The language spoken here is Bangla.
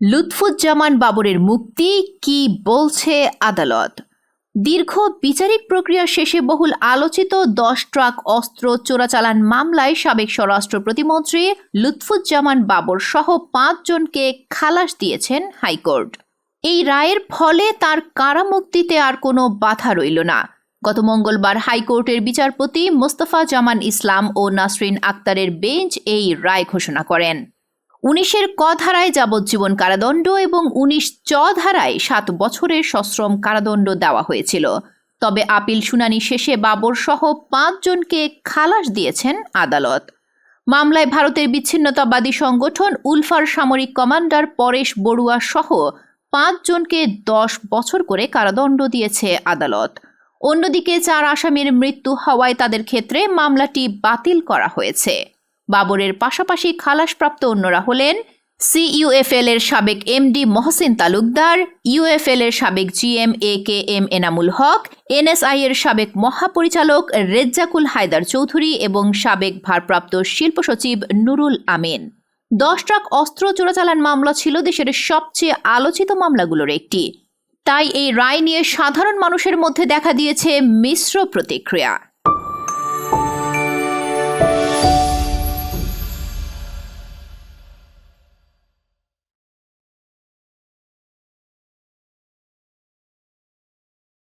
লুৎফুজ্জামান বাবরের মুক্তি কি বলছে আদালত? দীর্ঘ বিচারিক প্রক্রিয়া শেষে বহুল আলোচিত দশ ট্রাক অস্ত্র চোরাচালান মামলায় সাবেক স্বরাষ্ট্র প্রতিমন্ত্রী লুৎফুজ্জামান বাবর সহ পাঁচজনকে খালাস দিয়েছেন হাইকোর্ট। এই রায়ের ফলে তার কারামুক্তিতে আর কোনো বাধা রইল না। গত মঙ্গলবার হাইকোর্টের বিচারপতি মোস্তফা জামান ইসলাম ও নাসরিন আক্তারের বেঞ্চ এই রায় ঘোষণা করেন। উনিশের ক ধারায় যাবজ্জীবন কারাদণ্ড এবং উনিশ চ ধারায় সাত বছরের সশ্রম কারাদণ্ড দেওয়া হয়েছিল। তবে আপিল শুনানি শেষে বাবর সহ পাঁচজনকে খালাস দিয়েছেন আদালত। মামলায় ভারতের বিচ্ছিন্নতাবাদী সংগঠন উলফার সামরিক কমান্ডার পরেশ বড়ুয়া সহ পাঁচজনকে দশ বছর করে কারাদণ্ড দিয়েছে আদালত। অন্যদিকে চার আসামির মৃত্যু হওয়ায় তাদের ক্ষেত্রে মামলাটি বাতিল করা হয়েছে। বাবরের পাশাপাশি খালাসপ্রাপ্ত অন্যরা হলেন সিইউএফএল এর সাবেক এমডি মহসিন তালুকদার, ইউএফএল এর সাবেক GM A K M Enamul Haque, NSI এর সাবেক মহাপরিচালক রেজ্জাকুল হায়দার চৌধুরী এবং সাবেক ভারপ্রাপ্ত শিল্প সচিব নুরুল আমিন। দশ ট্রাক অস্ত্র চোরাচালান মামলা ছিল দেশের সবচেয়ে আলোচিত মামলাগুলোর একটি। তাই এই রায় নিয়ে সাধারণ মানুষের মধ্যে দেখা দিয়েছে মিশ্র প্রতিক্রিয়া।